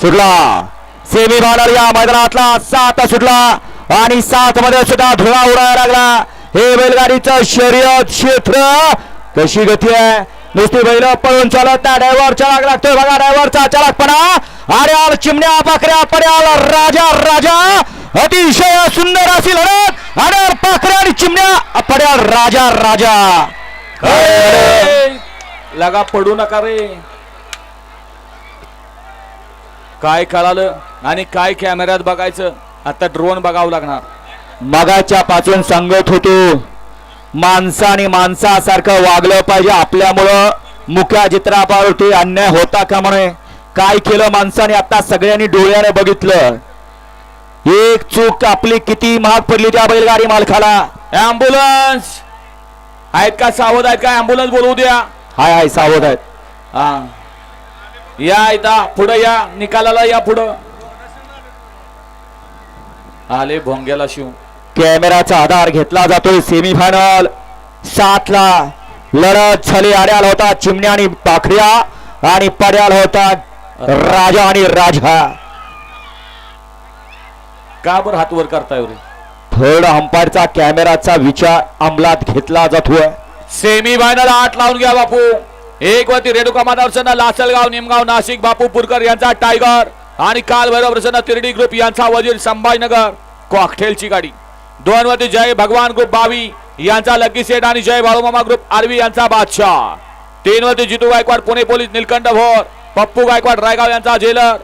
सुटला. Semi final या मैदानातला सात सुटला. आणि सात मध्ये सुद्धा धुळा उडायला लागला. हे बैलगाडीचं शर्यत क्षेत्र कशी गती आहे? नुसती बैल पळून चालत नाही. ड्रायव्हर चालक लागतोय बघा. ड्रायव्हरचा चालकपणा अड्याल चिमण्या पाखऱ्या पड्याल राजा राजा. अतिशय सुंदर अशी लढत अड्याल पाखऱ्या आणि चिमण्या पड्याल राजा राजा. लगा पडू नका रे. काय कळालं आणि काय कॅमेऱ्यात बघायचं? आता ड्रोन बघावं लागणार. मगाच्या पासून सांगत होतो माणसाने माणसासारखं वागलं पाहिजे आपल्यामुळं. मुख्या चित्रापावरती अन्याय होता का म्हणे? काय केलं माणसाने? आता सगळ्यांनी डोळ्याने बघितलं. एक चूक आपली किती महाग पडली त्या बैलगाडी मालकाला. ऍम्ब्युलन्स आहेत का? सावध आहेत का? ऍम्ब्युलन्स बोलवू द्या. हाय हाय सावध आहेत. हा. या इथं पुढं या निकालाला या पुढं. आले भोंग्याला शिव कॅमेराचा आधार घेतला जातोय सेमीफायनल सातला लढत झाली. आड्याल होता चिमण्या आणि पाखऱ्या आणि पड्याल होता राजा आणि राजा. का बरं हात वर करताय रे थर्ड अंपायरचा कॅमेराचा विचार अंमलात घेतला जातोय. सेमी फायनल आठ लावून घ्या बापू. एक वरती रेणुका माधव प्रसन्न लासलगाव निमगाव नाशिक बापू पुरकर यांचा टायगर आणि काल भैरव प्रसन्न तिरडी ग्रुप यांचा वजीर संभाजीनगर कॉकटेलची गाडी. दोन वरती जय भगवान ग्रुप बावी यांचा लकी सेट आणि जय बाळूमामा ग्रुप आरवी यांचा बादशाह. तीन वरती जितू गायकवाड पुणे पोलीस निलकंठ भोर पप्पू गायकवाड रायगाव यांचा जेलर.